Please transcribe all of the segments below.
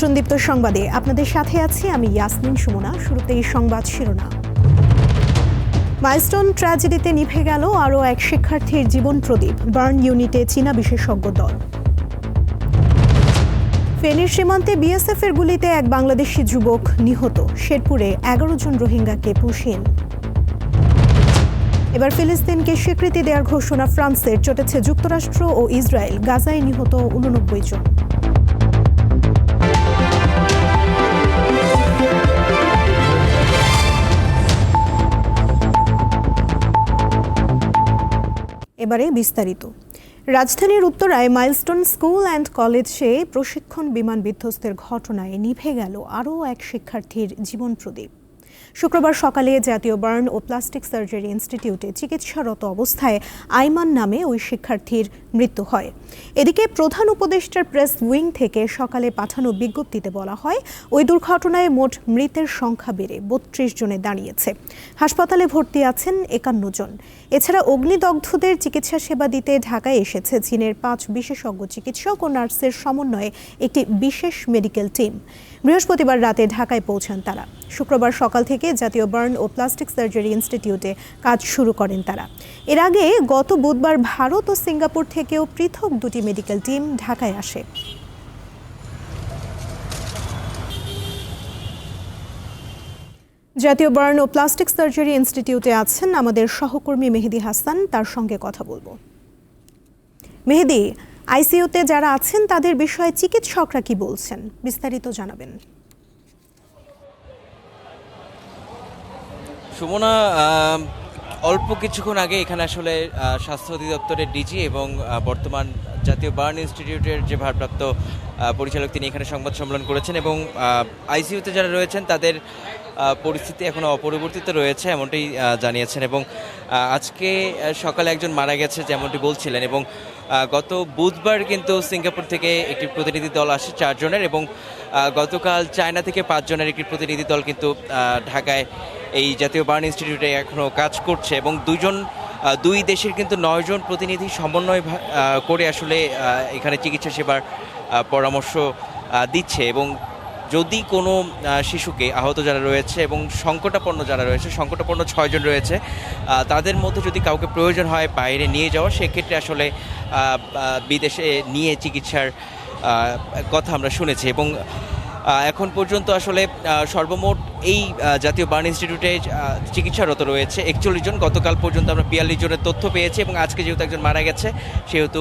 আমন্ত্রণ দীপ্ত সংবাদে আপনাদের সাথে আছি আমি ইয়াসমিন সুমনা। শুরুতেই সংবাদ শিরোনাম। মাইলস্টোন ট্র্যাজেডিতে নিভে গেল আরও এক শিক্ষার্থীর জীবন প্রদীপ, বার্ন ইউনিটে চীনা বিশেষজ্ঞ দল। ফেনীর সীমান্তে বিএসএফ এর গুলিতে এক বাংলাদেশি যুবক নিহত, শেরপুরে এগারো জন রোহিঙ্গাকে পুষিন। এবার ফিলিস্তিনকে স্বীকৃতি দেওয়ার ঘোষণা ফ্রান্সের, চটেছে যুক্তরাষ্ট্র ও ইসরায়েল, গাজায় নিহত উননব্বই জন। এবারে বিস্তারিত। রাজধানীর উত্তরায় মাইলস্টোন স্কুল অ্যান্ড কলেজে প্রশিক্ষণ বিমান বিধ্বস্তের ঘটনায় নিভে গেল আরও এক শিক্ষার্থীর জীবন প্রদীপ। শুক্রবার সকালে জাতীয় বার্ন ও প্লাস্টিক সার্জারি ইনস্টিটিউটে চিকিৎসারত অবস্থায় আইমান নামে ওই শিক্ষার্থীর মৃত্যু হয়। এদিকে প্রধান উপদেষ্টার প্রেস উইং থেকে সকালে পাঠানো বিজ্ঞপ্তিতে বলা হয়, ওই দুর্ঘটনায় মোট মৃতের সংখ্যা বেড়ে বত্রিশ জনে দাঁড়িয়েছে। হাসপাতালে ভর্তি আছেন একান্ন জন। এছাড়া অগ্নিদগ্ধদের চিকিৎসা সেবা দিতে ঢাকায় এসেছে চীনের পাঁচ বিশেষজ্ঞ চিকিৎসক ও নার্সের সমন্বয়ে একটি বিশেষ মেডিকেল টিম। বৃহস্পতিবার রাতে ঢাকায় পৌঁছান তারা। শুক্রবার সকাল থেকে জাতীয় বার্ন ও প্লাস্টিক সার্জারি ইনস্টিটিউটে কাজ শুরু করেন তারা। এর আগে গত বুধবার ভারত ও সিঙ্গাপুর থেকেও পৃথক দুটি মেডিকেল টিম ঢাকায় আসে। জাতীয় বার্ন ও প্লাস্টিক সার্জারি ইনস্টিটিউটে আছেন আমাদের সহকর্মী মেহেদি হাসান, তার সঙ্গে কথা বলব। মেহেদি, আইসিইউতে যারা আছেন তাদের বিষয়ে চিকিৎসকরা কি বলছেন? বিস্তারিত জানাবেন। সুমনা অল্প কিছুক্ষণ আগে এখানে আসলে স্বাস্থ্য অধিদপ্তরের ডিজি এবং বর্তমান জাতীয় বার্ন ইনস্টিটিউটের যে ভারপ্রাপ্ত পরিচালক তিনি এখানে সংবাদ সম্মেলন করেছেন এবং আইসিইউতে যারা রয়েছেন তাদের পরিস্থিতি এখনও অপরিবর্তিত রয়েছে এমনটি জানিয়েছেন এবং আজকে সকালে একজন মারা গেছে যেমনটি বলছিলেন এবং গত বুধবার কিন্তু সিঙ্গাপুর থেকে একটি প্রতিনিধি দল আসে চারজনের এবং গতকাল চায়না থেকে পাঁচজনের একটি প্রতিনিধি দল কিন্তু ঢাকায় এই জাতীয় বার্ন ইনস্টিটিউটে এখনও কাজ করছে এবং দুজন দুই দেশের কিন্তু নয়জন প্রতিনিধি সমন্বয় করে আসলে এখানে চিকিৎসা সেবার পরামর্শ দিচ্ছে এবং যদি কোনো শিশুকে আহত যারা রয়েছে এবং সংকটাপন্ন যারা রয়েছে, সংকটাপন্ন ছয়জন রয়েছে তাদের মধ্যে যদি কাউকে প্রয়োজন হয় বাইরে নিয়ে যাওয়া, সেক্ষেত্রে আসলে বিদেশে নিয়ে চিকিৎসার কথা আমরা শুনেছি এবং এখন পর্যন্ত আসলে সর্বমোট এই জাতীয় বার্ন ইনস্টিটিউটে চিকিৎসারত রয়েছে। একচল্লিশ জন গতকাল পর্যন্ত আমরা বিয়াল্লিশ জনের তথ্য পেয়েছি এবং আজকে যেহেতু একজন মারা গেছে সেহেতু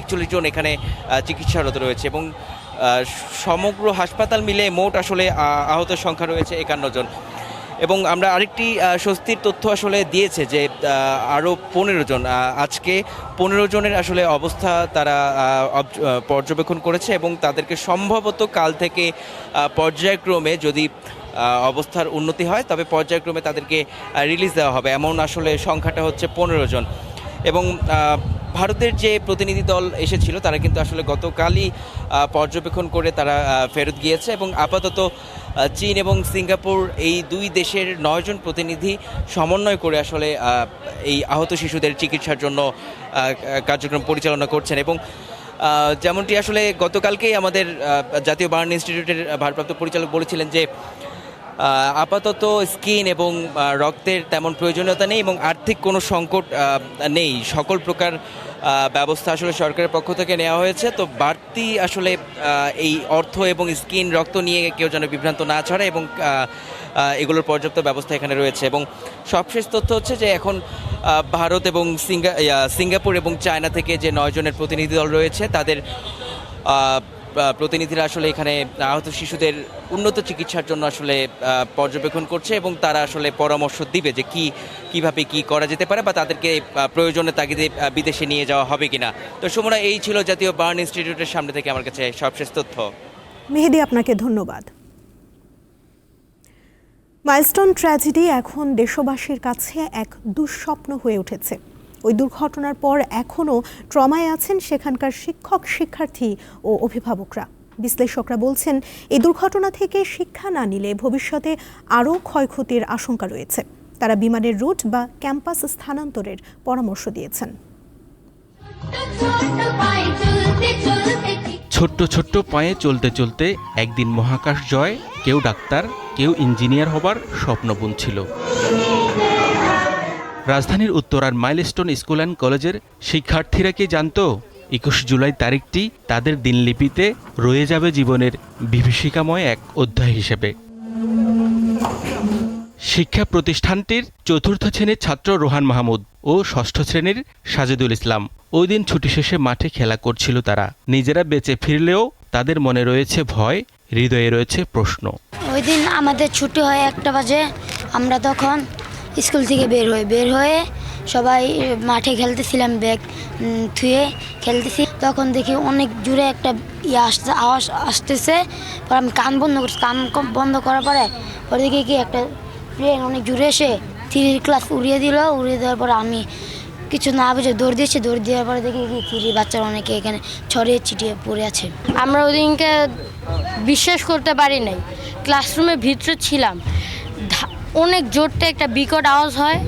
একচল্লিশ জন এখানে চিকিৎসারত রয়েছে এবং সমগ্র হাসপাতাল মিলে মোট আসলে আহ, আহতের সংখ্যা রয়েছে একান্ন জন। এবং আমরা আরেকটি স্বস্তির তথ্য আসলে দিয়েছে যে আরও পনেরো জন আজকে পনেরো জনের আসলে অবস্থা তারা পর্যবেক্ষণ করেছে এবং তাদেরকে সম্ভবত কাল থেকে পর্যায়ক্রমে যদি অবস্থার উন্নতি হয়, তবে পর্যায়ক্রমে তাদেরকে রিলিজ দেওয়া হবে। এমন আসলে সংখ্যাটা হচ্ছে পনেরো জন। এবং ভারতের যে প্রতিনিধি দল এসেছিল, তারা কিন্তু আসলে গতকালই পর্যবেক্ষণ করে তারা ফেরত গিয়েছে এবং আপাতত চীন এবং সিঙ্গাপুর এই দুই দেশের নয়জন প্রতিনিধি সমন্বয় করে আসলে এই আহত শিশুদের চিকিৎসার জন্য কার্যক্রম পরিচালনা করছেন। এবং যেমনটি আসলে গতকালকেই আমাদের জাতীয় বার্ন ইনস্টিটিউটের ভারপ্রাপ্ত পরিচালক বলেছিলেন যে আপাতত স্কিন এবং রক্তের তেমন প্রয়োজনীয়তা নেই এবং আর্থিক কোনো সংকট নেই। সকল প্রকার ব্যবস্থা আসলে সরকারের পক্ষ থেকে নেওয়া হয়েছে। তো বাড়তি আসলে এই অর্থ এবং স্কিন, রক্ত নিয়ে কেউ যেন বিভ্রান্ত না ছড়ে এবং এগুলোর পর্যাপ্ত ব্যবস্থা এখানে রয়েছে। এবং সবশেষ তথ্য হচ্ছে যে এখন ভারত এবং সিঙ্গা সিঙ্গাপুর এবং চায়না থেকে যে নয়জনের প্রতিনিধি দল রয়েছে, তাদের প্রতিনিধিরা আসলে এখানে আহত শিশুদের উন্নত চিকিৎসার জন্য আসলে পর্যবেক্ষণ করছে এবং তারা আসলে পরামর্শ দিবে যে কি, কীভাবে কি করা যেতে পারে বা তাদেরকে প্রয়োজনে তাগিদে বিদেশে নিয়ে যাওয়া হবে কিনা। তো সুমনা, এই ছিল জাতীয় বার্ন ইনস্টিটিউটের সামনে থেকে আমার কাছে সবশেষ তথ্য। মেহেদি, আপনাকে ধন্যবাদ। মাইলস্টোন ট্র্যাজেডি এখন দেশবাসীর কাছে এক দুঃস্বপ্ন হয়ে উঠেছে। ওই দুর্ঘটনার পর এখনও ট্রমায় আছেন সেখানকার শিক্ষক, শিক্ষার্থী ও অভিভাবকরা। বিশ্লেষকরা বলছেন এই দুর্ঘটনা থেকে শিক্ষা না নিলে ভবিষ্যতে আরও ক্ষয়ক্ষতির আশঙ্কা রয়েছে। তারা বিমানের রুট বা ক্যাম্পাস স্থানান্তরের পরামর্শ দিয়েছেন। ছোট্ট ছোট্ট পায়ে চলতে চলতে একদিন মহাকাশ জয়, কেউ ডাক্তার, কেউ ইঞ্জিনিয়ার হবার স্বপ্ন বুনছিল রাজধানীর উত্তরার মাইলস্টোন স্কুল অ্যান্ড কলেজের শিক্ষার্থীরা কি জানতো? একুশ জুলাই তারিখটি তাদের দিনলিপিতে রয়ে যাবে জীবনের বিভীষিকাময় এক অধ্যায় হিসেবে। শিক্ষা প্রতিষ্ঠানটির চতুর্থ শ্রেণির ছাত্র রোহান মাহমুদ ও ষষ্ঠ শ্রেণির সাজেদুল ইসলাম। ওই দিন ছুটি শেষে মাঠে খেলা করছিল তারা। নিজেরা বেঁচে ফিরলেও তাদের মনে রয়েছে ভয়, হৃদয়ে রয়েছে প্রশ্ন। ওই দিন আমাদের ছুটি হয় একটা বাজে, আমরা তখন স্কুল থেকে বের হই। বের হয়ে সবাই মাঠে খেলতেছিলাম ব্যাগ থুয়ে খেলতেছি। তখন দেখি অনেক জোরে একটা ইয়ে আসতে আওয়াজ আসতেছে। পর আমি কান বন্ধ করছি। কান বন্ধ করার পরে পরে দেখি কি একটা প্লেন অনেক জোরে এসে থ্রির ক্লাস উড়িয়ে দিল। উড়িয়ে দেওয়ার পরে আমি কিছু না বুঝে দৌড় দিয়েছি। দৌড় দেওয়ার পরে দেখি কি থ্রি বাচ্চারা অনেকে এখানে ছড়িয়ে ছিটিয়ে পড়ে আছে। আমরা ওদিনকে বিশ্বাস করতে পারি নাই। ক্লাসরুমের ভিতরে ছিলাম। অনেক জোরটা একটা বিকট আওয়াজ হয়।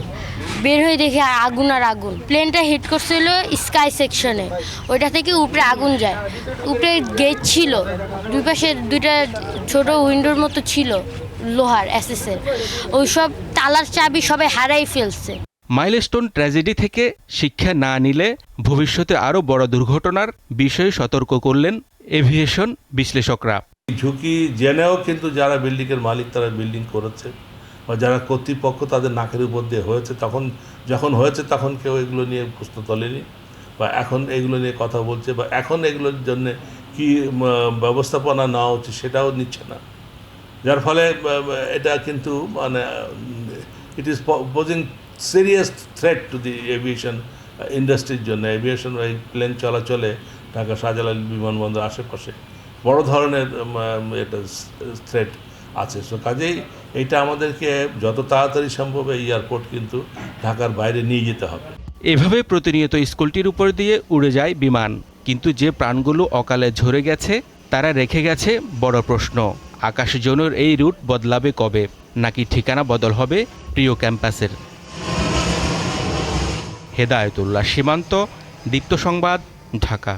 বের হয়ে দেখি আর আগুন আর আগুন। প্লেনটা হিট করছিল স্কাই সেকশনে ওইটা থেকে উপরে আগুন যায়। উপরে গেট ছিল। দুই পাশে দুইটা ছোট উইন্ডোর মতো ছিল লোহার এসএসের ওইসব তালার চাবি সবাই হারাই ফেলছে। মাইলস্টোন ট্র্যাজেডি থেকে শিক্ষা না নিলে ভবিষ্যতে আরও বড় দুর্ঘটনার বিষয়ে সতর্ক করলেন এভিয়েশন বিশ্লেষকরা। ঝুঁকি জেনেও কিন্তু যারা বিল্ডিংয়ের মালিক তারা বিল্ডিং করেছে। বা যারা কর্তৃপক্ষ তাদের নাকের উপর দিয়ে হয়েছে, তখন যখন হয়েছে তখন কেউ এগুলো নিয়ে প্রশ্ন তোলেনি বা এখন এগুলো নিয়ে কথা বলছে বা এখন এগুলোর জন্য কি ব্যবস্থাপনা নেওয়া উচিত সেটাও নিচ্ছে না। যার ফলে এটা কিন্তু মানে it is posing serious threat to the aviation ইন্ডাস্ট্রির জন্য। এভিয়েশন এই প্লেন চলাচলে ঢাকা শাহজালাল বিমানবন্দর আশেপাশে বড় ধরনের এটা থ্রেট আছে। সো কাজেই এটা আমাদেরকে যত তাড়াতাড়ি সম্ভব এই এয়ারপোর্ট কিন্তু ঢাকার বাইরে নিয়ে যেতে হবে। এভাবে প্রতিনিয়ত স্কুলটির উপর দিয়ে উড়ে যায় বিমান। কিন্তু যে প্রাণগুলো অকালে ঝরে গেছে, তারা রেখে গেছে বড় প্রশ্ন। আকাশ জোনের এই রুট বদলাবে কবে? নাকি ঠিকানা বদল হবে প্রিয় ক্যাম্পাসের? হেদায়তুল্লাহ সীমান্ত, দীপ্ত সংবাদ, ঢাকা।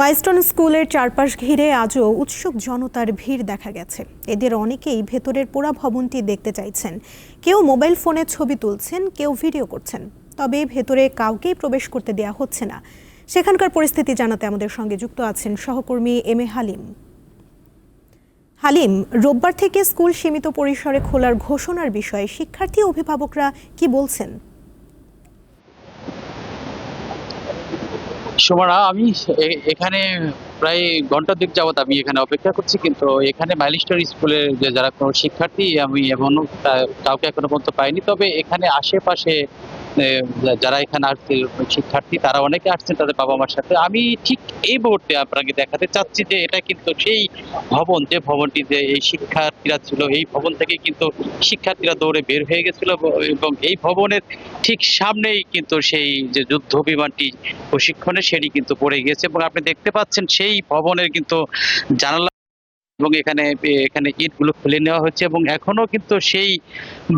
মাইলস্টোন স্কুলের চারপাশ ঘিরে আজও উৎসুক জনতার ভিড় দেখা গেছে। এদের অনেকেই ভেতরের পোড়া ভবনটি দেখতে চাইছেন। কেউ মোবাইল ফোনে ছবি তুলছেন, কেউ ভিডিও করছেন। তবে ভেতরে কাউকেই প্রবেশ করতে দেয়া হচ্ছে না। সেখানকার পরিস্থিতি জানাতে আমাদের সঙ্গে যুক্ত আছেন সহকর্মী এম এ হালিম। হালিম, রোববার থেকে স্কুল সীমিত পরিসরে খোলার ঘোষণার বিষয়ে শিক্ষার্থী অভিভাবকরা কি বলছেন? সুমনা, আমি এখানে প্রায় ঘণ্টা দিক যাবত আমি এখানে অপেক্ষা করছি, কিন্তু এখানে মাইলিস্টার স্কুলের যে যারা কোনো শিক্ষার্থী, আমি এখনও কাউকে এখনও পর্যন্ত পাইনি। তবে এখানে আশেপাশে যারা এখানে আসছে, শিক্ষার্থী, তারা অনেকে আসছেন তাদের বাবা মার সাথে। আমি ঠিক এই মুহূর্তে আপনাকে দেখাতে চাচ্ছি যে, এটা কিন্তু সেই ভবন, যে ভবনটি যে এই শিক্ষার্থীরা ছিল, এই ভবন থেকে কিন্তু শিক্ষার্থীরা দৌড়ে বের হয়ে গেছিল এবং এই ভবনের ঠিক সামনেই কিন্তু সেই যে যুদ্ধ বিমানটি প্রশিক্ষণে সেটি কিন্তু পড়ে গিয়েছে এবং আপনি দেখতে পাচ্ছেন সেই ভবনের কিন্তু জানালা এবং এখানে এখানে ইটগুলো খুলে নেওয়া হচ্ছে এবং এখনও কিন্তু সেই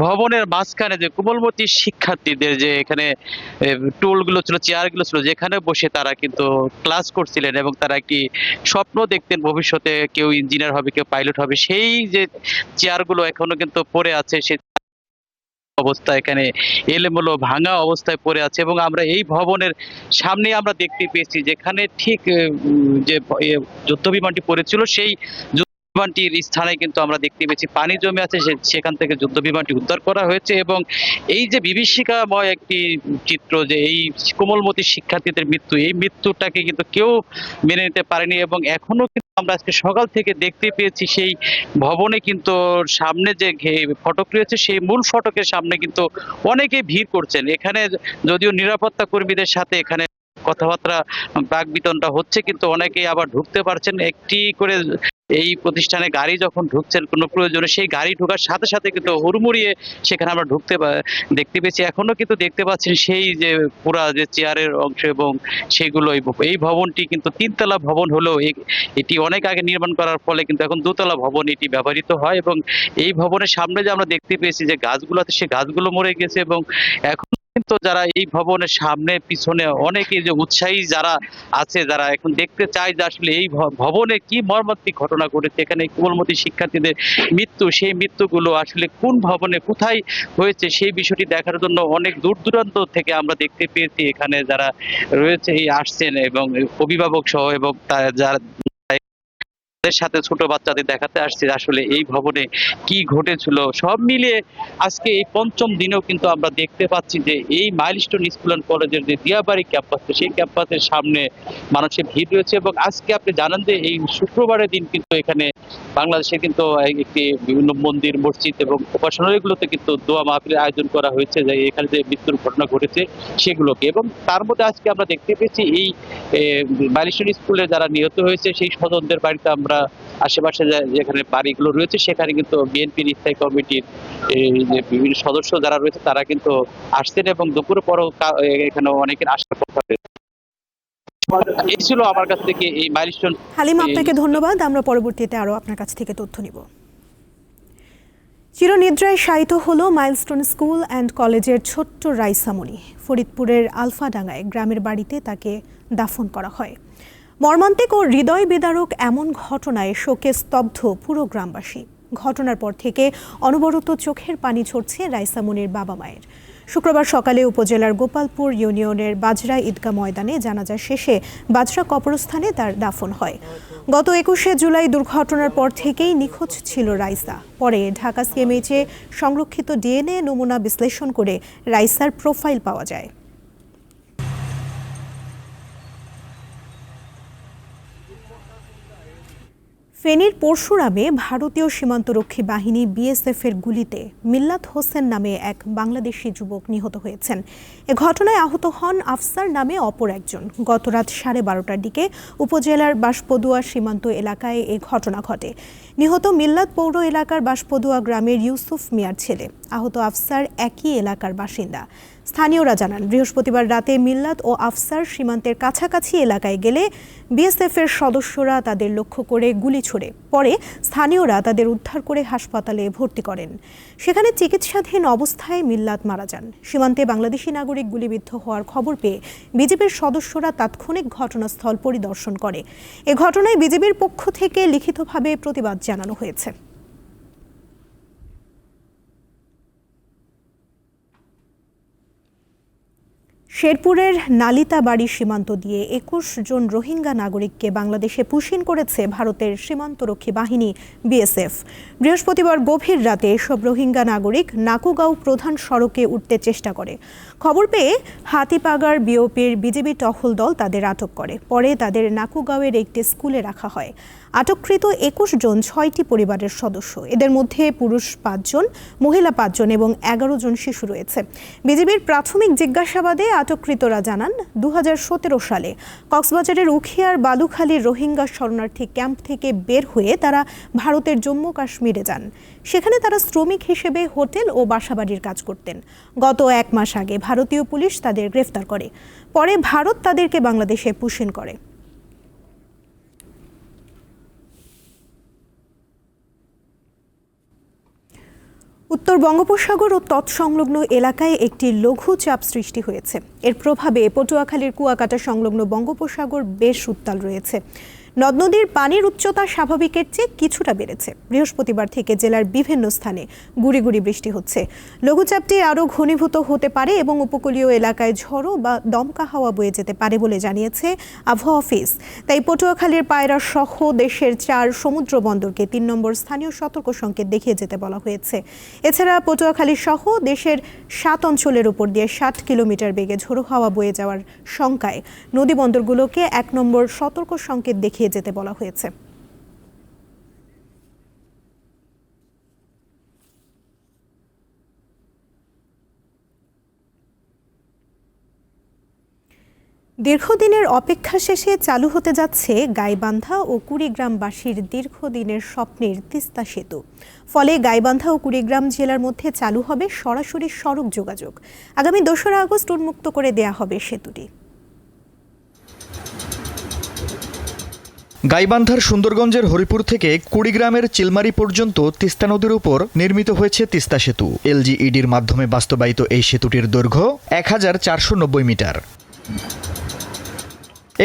ভবনের মাঝখানে যে কোমলমতি শিক্ষার্থীদের যে এখানে টুলগুলো ছিল, চেয়ারগুলো ছিল, যেখানে বসে তারা কিন্তু ক্লাস করছিলেন এবং তারা একটি স্বপ্ন দেখতেন ভবিষ্যতে কেউ ইঞ্জিনিয়ার হবে, কেউ পাইলট হবে। সেই যে চেয়ারগুলো এখনও কিন্তু পড়ে আছে, সে অবস্থা এখানে এলোমেলো ভাঙা অবস্থায় পড়ে আছে এবং আমরা এই ভবনের সামনে আমরা দেখতে পেয়েছি, যেখানে ঠিক যে যুদ্ধ বিমানটি পড়েছিল, সেই বিমানটির স্থানে কিন্তু আমরা দেখতে পেয়েছি পানি জমে আছে সেখান থেকে যুদ্ধ বিমানটি উদ্ধার করা হয়েছে এবং এই যে বিভীষিকাময় একটি চিত্র যে এই কোমলমতি শিক্ষার্থীদের মৃত্যু, এই মৃত্যুটাকে কিন্তু কেউ মেনে নিতে পারেনি এবং এখনও কিন্তু আমরা আজকে সকাল থেকে দেখতে পেয়েছি সেই ভবনে কিন্তু সামনে যে ফটক রয়েছে, সেই মূল ফটকের সামনে কিন্তু অনেকে ভিড় করছেন। এখানে যদিও নিরাপত্তা কর্মীদের সাথে এখানে কথাবার্তা বাক বিতনটা হচ্ছে কিন্তু অনেকেই আবার ঢুকতে পারছেন। একটি করে এই প্রতিষ্ঠানে গাড়ি যখন ঢুকছেন কোনো প্রয়োজনে সেই গাড়ি ঢোকার সাথে সাথে কিন্তু হুড়মুড়িয়ে সেখানে আমরা ঢুকতে দেখতে পেয়েছি। এখনও কিন্তু দেখতে পাচ্ছেন সেই যে পুরা যে চেয়ারের অংশ এবং সেগুলো এই ভবনটি কিন্তু তিনতলা ভবন হলেও এটি অনেক আগে নির্মাণ করার ফলে কিন্তু এখন দোতলা ভবন এটি ব্যবহৃত হয় এবং এই ভবনের সামনে যে আমরা দেখতে পেয়েছি যে গাছগুলো আছে সে গাছগুলো মরে গেছে এবং এখন কিন্তু যারা এই ভবনের সামনে, পিছনে অনেকে যে উৎসাহী যারা আছে, যারা এখন দেখতে চায় যে আসলে এই ভবনে কি মর্মান্তিক ঘটনা ঘটেছে, এখানে কোমলমতি শিক্ষার্থীদের মৃত্যু, সেই মৃত্যুগুলো আসলে কোন ভবনে কোথায় হয়েছে, সেই বিষয়টি দেখার জন্য অনেক দূর দূরান্ত থেকে আমরা দেখতে পেয়েছি, এখানে যারা রয়েছে, এই আসছেন এবং অভিভাবক সহ এবং তা- যারা তাদের সাথে ছোট বাচ্চাদের দেখাতে আসছি আসলে এই ভবনে কি ঘটেছিল। সব মিলিয়ে আজকে এই পঞ্চম দিনেও কিন্তু আমরা দেখতে পাচ্ছি যে এই মাইলস্টোন স্কুল অ্যান্ড কলেজের যে দিয়াবাড়ি ক্যাম্পাস সেই ক্যাম্পাসের সামনে মানুষের ভিড় রয়েছে এবং আজকে আপনি জানান যে এই শুক্রবারের দিন কিন্তু এখানে বাংলাদেশে কিন্তু একটি বিভিন্ন মন্দির, মসজিদ এবং উপাসনালয়গুলোতে কিন্তু দোয়া মাহফিলের আয়োজন করা হয়েছে যে এখানে যে মৃত্যুর ঘটনা ঘটেছে সেগুলোকে এবং তার মধ্যে আজকে আমরা দেখতে পেয়েছি এই মাইলস্টোন স্কুলে যারা নিহত হয়েছে সেই স্বজনদের বাড়িতে আমরা আশেপাশে যেখানে বাড়িগুলো রয়েছে সেখানে কিন্তু বিএনপির স্থায়ী কমিটির বিভিন্ন সদস্য যারা রয়েছে তারা কিন্তু আসছেন এবং দুপুরের পরও এখানে অনেকের আসার কথা। এই ছিল আমার কাছ থেকে এই মাইলস্টোন হালিম আপনাকে ধন্যবাদ। আমরা পরবর্তীতে আরও আপনার কাছ থেকে তথ্য নিব। চিরনিদ্রায় শায়িত হলো মাইলস্টোন স্কুল অ্যান্ড কলেজের ছোট্ট রাইসামণি ফরিদপুরের আলফাডাঙ্গায় গ্রামের বাড়িতে তাকে দাফন করা হয়। মর্মান্তিক ও হৃদয় বিদারক এমন ঘটনায় শোকে স্তব্ধ পুরো গ্রামবাসী। ঘটনার পর থেকে অনবরত চোখের পানি ঝরছে রাইসামনির বাবা মায়ের। শুক্রবার সকালে উপজেলার গোপালপুর ইউনিয়নের বাজরা ঈদগা ময়দানে জানাজা শেষে বাজরা কবরস্থানে তার দাফন হয়। গত একুশে জুলাই দুর্ঘটনার পর থেকেই নিখোঁজ ছিল রাইসা। পরে ঢাকা সিএমএইচে সংরক্ষিত ডিএনএ নমুনা বিশ্লেষণ করে রাইসার প্রোফাইল পাওয়া যায়। ফেনীর পরশুরামে ভারতীয় সীমান্তরক্ষী বাহিনী বিএসএফ এর গুলিতে মিল্লাত হোসেন নামে এক বাংলাদেশি যুবক নিহত হয়েছেন। এ ঘটনায় আহত হন আফসার নামে অপর একজন। গত রাত সাড়ে বারোটার দিকে উপজেলার বাঁশপদুয়া সীমান্ত এলাকায় এ ঘটনা ঘটে। নিহত মিল্লাত পৌর এলাকার বাঁশপদুয়া গ্রামের ইউসুফ মিয়ার ছেলে। আহত আফসার একই এলাকার বাসিন্দা। স্থানীয়রা জানান, বৃহস্পতিবার রাতে মিল্লাত ও আফসার সীমান্তের কাছাকাছি এলাকায় গেলে বিএসএফ এর সদস্যরা তাদের লক্ষ্য করে গুলি ছোড়ে। পরে স্থানীয়রা তাদের উদ্ধার করে হাসপাতালে ভর্তি করেন। সেখানে চিকিৎসাধীন অবস্থায় মিল্লাত মারা যান। সীমান্তে বাংলাদেশি নাগরিক গুলিবিদ্ধ হওয়ার খবর পেয়ে বিজেপির সদস্যরা তাৎক্ষণিক ঘটনাস্থল পরিদর্শন করে। এ ঘটনায় বিজেপির পক্ষ থেকে লিখিতভাবে প্রতিবাদ জানানো হয়েছে। শেরপুরের নালিতাবাড়ি সীমান্ত দিয়ে একুশ জন রোহিঙ্গা নাগরিককে বাংলাদেশে পুশিন করেছে ভারতের সীমান্তরক্ষী বাহিনী, বিএসএফ। বৃহস্পতিবার গভীর রাতে এসব রোহিঙ্গা নাগরিক নাকুগাঁও প্রধান সড়কে উঠতে চেষ্টা করে। খবর পেয়ে হাতিপাগার বিওপির বিজেপি টহল দল তাদের আটক করে। পরে তাদের নাকুগাঁওয়ের একটি স্কুলে রাখা হয়। আটককৃত একুশ জন ছয়টি পরিবারের সদস্য। এদের মধ্যে পুরুষ পাঁচজন, মহিলা পাঁচজন এবং এগারো জন শিশু রয়েছে। বিজেপির প্রাথমিক জিজ্ঞাসাবাদে আটককৃতরা জানান দু হাজার সতেরো সালে কক্সবাজারের উখিয়ার বালুখালীর রোহিঙ্গা শরণার্থী ক্যাম্প থেকে বের হয়ে তারা ভারতের জম্মু কাশ্মীরে যান। সেখানে তারা শ্রমিক হিসেবে হোটেল ও বাসাবাড়ির কাজ করতেন। গত এক মাস আগে ভারতীয় পুলিশ তাদের গ্রেফতার করে। পরে ভারত তাদেরকে বাংলাদেশে পুষিন করে। উত্তর বঙ্গোপসাগর ও তৎসংলগ্ন এলাকায় একটি লঘু চাপ সৃষ্টি হয়েছে। এর প্রভাবে পটুয়াখালীর কুয়াকাটা সংলগ্ন বঙ্গোপসাগর বেশ উত্তাল রয়েছে। নদ নদীর পানির উচ্চতা স্বাভাবিকের চেয়ে কিছুটা বেড়েছে। বৃহস্পতিবার থেকে জেলার বিভিন্ন স্থানে গুড়ি গুড়ি বৃষ্টি হচ্ছে। লঘুচাপটি আরও ঘনীভূত হতে পারে এবং উপকূলীয় এলাকায় ঝড়ো বা দমকা হাওয়া বয়ে যেতে পারে বলে জানিয়েছে আবহাওয়া অফিস। তাই পটুয়াখালীর পায়রা সহ দেশের চার সমুদ্র বন্দরকে তিন নম্বর স্থানীয় সতর্ক সংকেত দেখিয়ে যেতে বলা হয়েছে। এছাড়া পটুয়াখালী সহ দেশের সাত অঞ্চলের উপর দিয়ে ষাট কিলোমিটার বেগে ঝোড়ো হাওয়া বয়ে যাওয়ার শঙ্কায় নদী বন্দরগুলোকে এক নম্বর সতর্ক সংকেত দেখিয়ে যেতে বলা হয়েছে। দীর্ঘদিনের অপেক্ষা শেষে চালু হতে যাচ্ছে গাইবান্ধা ও কুড়িগ্রামবাসীর দীর্ঘদিনের স্বপ্নের তিস্তা সেতু। ফলে গাইবান্ধা ও কুড়িগ্রাম জেলার মধ্যে চালু হবে সরাসরি সড়ক যোগাযোগ। আগামী দোসরা আগস্ট উন্মুক্ত করে দেয়া হবে সেতুটি। গাইবান্ধার সুন্দরগঞ্জের হরিপুর থেকে কুড়িগ্রামের চিলমারি পর্যন্ত তিস্তা নদীর উপর নির্মিত হয়েছে তিস্তা সেতু। এলজিইডির মাধ্যমে বাস্তবায়িত এই সেতুটির দৈর্ঘ্য এক হাজার চারশো নব্বই মিটার।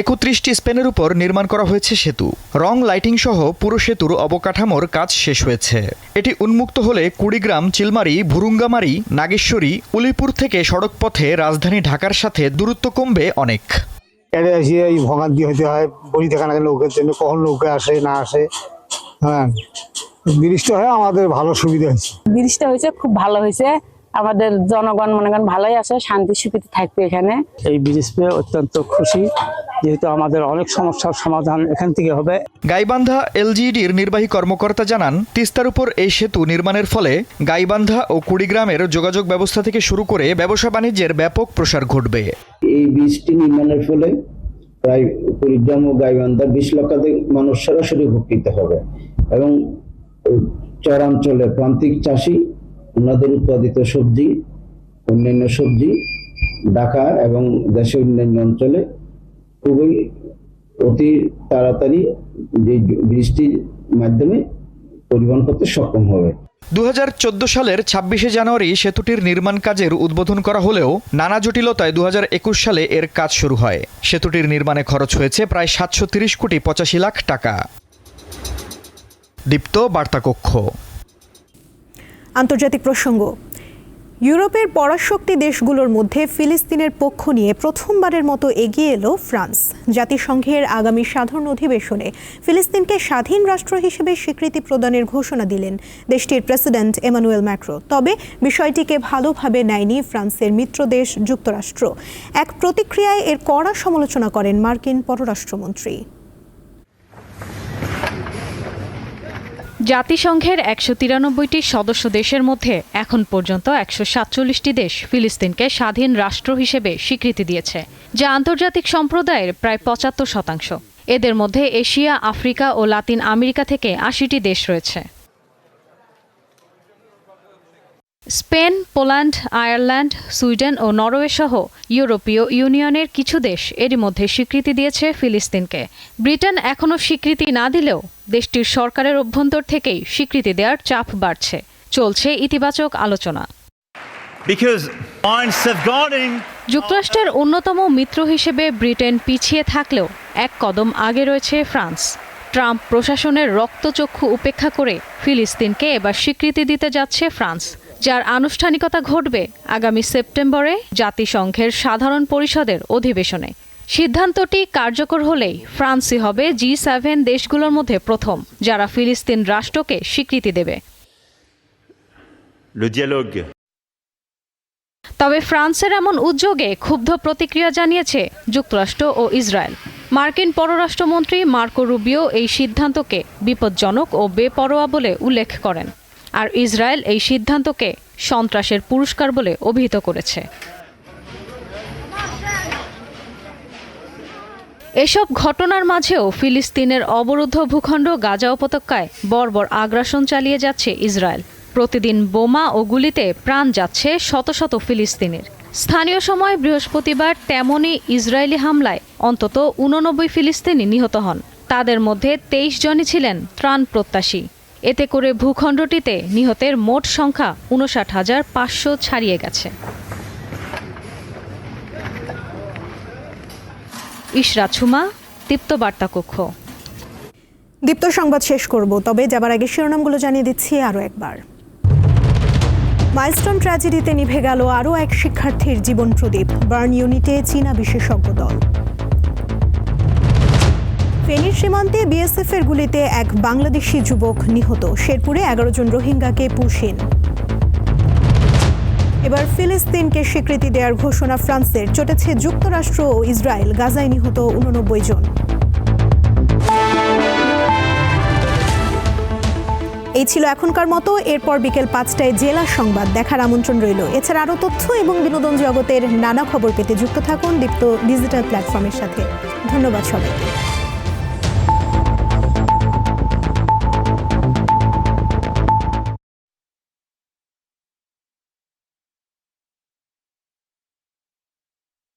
একত্রিশটি স্পেনের উপর নির্মাণ করা হয়েছে সেতু। রং লাইটিং সহ পুরো সেতুর অবকাঠামোর কাজ শেষ হয়েছে। এটি উন্মুক্ত হলে কুড়িগ্রাম চিলমারি ভুরুঙ্গামারি নাগেশ্বরী উলিপুর থেকে সড়কপথে রাজধানী ঢাকার সাথে দূরত্ব কমবে অনেক। এই ভোগান্তি হতে হয় বই দেখা না নৌকার জন্য কখন নৌকা আসে না আসে। হ্যাঁ ব্রিজটা হয় আমাদের ভালো সুবিধা হয়েছে। ব্রিজটা হয়েছে খুব ভালো হয়েছে। আমাদের জনগণ মনে করেন ভালোই আছে শান্তি সুখীতে থাকবে এখানে। এই ব্রিজ পেয়ে অত্যন্ত খুশি। যেহেতু আমাদের অনেক সমস্যার সমাধান এখান থেকে হবে। গাইবান্ধা এলজিইডির নির্বাহী কর্মকর্তা জানান তিস্তার উপর এই সেতু নির্মাণের ফলে গাইবান্ধা ও কুড়িগ্রামের যোগাযোগ ব্যবস্থা থেকে শুরু করে ব্যবসা বাণিজ্যের ব্যাপক প্রসার ঘটবে। এই বীজটি নির্মাণের ফলে প্রায় কুড়িগ্রাম ও গাইবান্ধার বিশ লক্ষাধিক মানুষ সরাসরি উপকৃত হবে এবং চরাঞ্চলে প্রান্তিক চাষি ওনাদের উৎপাদিত সবজি অন্যান্য সবজি ঢাকা এবং দেশের অন্যান্য অঞ্চলে খুবই অতি তাড়াতাড়ি যে বীজটির মাধ্যমে পরিবহন করতে সক্ষম হবে। দুহাজার চোদ্দ সালের ছাব্বিশে জানুয়ারি সেতুটির নির্মাণ কাজের উদ্বোধন করা হলেও নানা জটিলতায় দু হাজার একুশ সালে এর কাজ শুরু হয়। সেতুটির নির্মাণে খরচ হয়েছে প্রায় সাতশো কোটি পঁচাশি লাখ টাকা। দীপ্ত বার্তাকক্ষ। আন্তর্জাতিক প্রসঙ্গ। ইউরোপের পরাশক্তি দেশগুলোর মধ্যে ফিলিস্তিনের পক্ষ নিয়ে প্রথমবারের মতো এগিয়ে এলো ফ্রান্স। জাতিসংঘের আগামী সাধারণ অধিবেশনে ফিলিস্তিনকে স্বাধীন রাষ্ট্র হিসেবে স্বীকৃতি প্রদানের ঘোষণা দিলেন দেশটির প্রেসিডেন্ট এমানুয়েল ম্যাক্রো। তবে বিষয়টিকে ভালোভাবে নেয়নি ফ্রান্সের মিত্র দেশ যুক্তরাষ্ট্র। এক প্রতিক্রিয়ায় এর কড়া সমালোচনা করেন মার্কিন পররাষ্ট্রমন্ত্রী। জাতিসংঘের একশো তিরানব্বইটি সদস্য দেশের মধ্যে এখন পর্যন্ত একশো সাতচল্লিশটি দেশ ফিলিস্তিনকে স্বাধীন রাষ্ট্র হিসেবে স্বীকৃতি দিয়েছে, যা আন্তর্জাতিক সম্প্রদায়ের প্রায় পঁচাত্তর শতাংশ। এদের মধ্যে এশিয়া, আফ্রিকা ও লাতিন আমেরিকা থেকে আশিটি দেশ রয়েছে। স্পেন পোল্যান্ড আয়ারল্যান্ড সুইডেন ও নরওয়ে সহ ইউরোপীয় ইউনিয়নের কিছু দেশ এরই মধ্যে স্বীকৃতি দিয়েছে ফিলিস্তিনকে। ব্রিটেন এখনও স্বীকৃতি না দিলেও দেশটির সরকারের অভ্যন্তর থেকেই স্বীকৃতি দেওয়ার চাপ বাড়ছে। চলছে ইতিবাচক আলোচনা। যুক্তরাষ্ট্রের অন্যতম মিত্র হিসেবে ব্রিটেন পিছিয়ে থাকলেও এক কদম আগে রয়েছে ফ্রান্স। ট্রাম্প প্রশাসনের রক্তচক্ষু উপেক্ষা করে ফিলিস্তিনকে এবার স্বীকৃতি দিতে যাচ্ছে ফ্রান্স। যার আনুষ্ঠানিকতা ঘটবে আগামী সেপ্টেম্বরে জাতিসংঘের সাধারণ পরিষদের অধিবেশনে। সিদ্ধান্তটি কার্যকর হলেই ফ্রান্সই হবে জি সেভেন দেশগুলোর মধ্যে প্রথম যারা ফিলিস্তিন রাষ্ট্রকে স্বীকৃতি দেবে। তবে ফ্রান্সের এমন উদ্যোগে ক্ষুব্ধ প্রতিক্রিয়া জানিয়েছে যুক্তরাষ্ট্র ও ইসরায়েল। মার্কিন পররাষ্ট্রমন্ত্রী মার্কো রুবিও এই সিদ্ধান্তকে বিপজ্জনক ও বেপরোয়া বলে উল্লেখ করেন। আর ইসরায়েল এই সিদ্ধান্তকে সন্ত্রাসের পুরস্কার বলে অভিহিত করেছে। এসব ঘটনার মাঝেও ফিলিস্তিনের অবরুদ্ধ ভূখণ্ড গাজা উপত্যকায় বর্বর আগ্রাসন চালিয়ে যাচ্ছে ইসরায়েল। প্রতিদিন বোমা ও গুলিতে প্রাণ যাচ্ছে শত শত ফিলিস্তিনের। স্থানীয় সময় বৃহস্পতিবার তেমনই ইসরায়েলি হামলায় অন্তত উননব্বই ফিলিস্তিনি নিহত হন। তাদের মধ্যে তেইশ জনই ছিলেন ত্রাণ প্রত্যাশী। এতে করে ভূখণ্ডটিতে নিহতের মোট সংখ্যা উনষাট হাজার পাঁচশো ছাড়িয়ে গেছে। ইশরাত ছুমা, দীপ্ত বার্তা কক্ষ। দীপ্ত সংবাদ শেষ করব, তবে যাবার আগে শিরোনামগুলো জানিয়ে দিচ্ছি আরও একবার। মাইলস্টোন ট্র্যাজেডিতে নিভে গেল আরও এক শিক্ষার্থীর জীবন প্রদীপ, বার্ন ইউনিটে চীনা বিশেষজ্ঞ দল। ফেনীর সীমান্তে বিএসএফ এর গুলিতে এক বাংলাদেশি যুবক নিহত। শেরপুরে এগারো জন রোহিঙ্গাকে পুষিন। এবার ফিলিস্তিনকে স্বীকৃতি দেওয়ার ঘোষণা ফ্রান্সের। চটেছে যুক্তরাষ্ট্র ও ইসরায়েল। গাজায় নিহত উননব্বই জন। এই ছিল এখনকার মতো। এরপর বিকেল পাঁচটায় জেলা সংবাদ দেখার আমন্ত্রণ রইল। এছাড়া আরও তথ্য এবং বিনোদন জগতের নানা খবর পেতে যুক্ত থাকুন দীপ্ত ডিজিটাল প্ল্যাটফর্মের সাথে। ধন্যবাদ সবাইকে।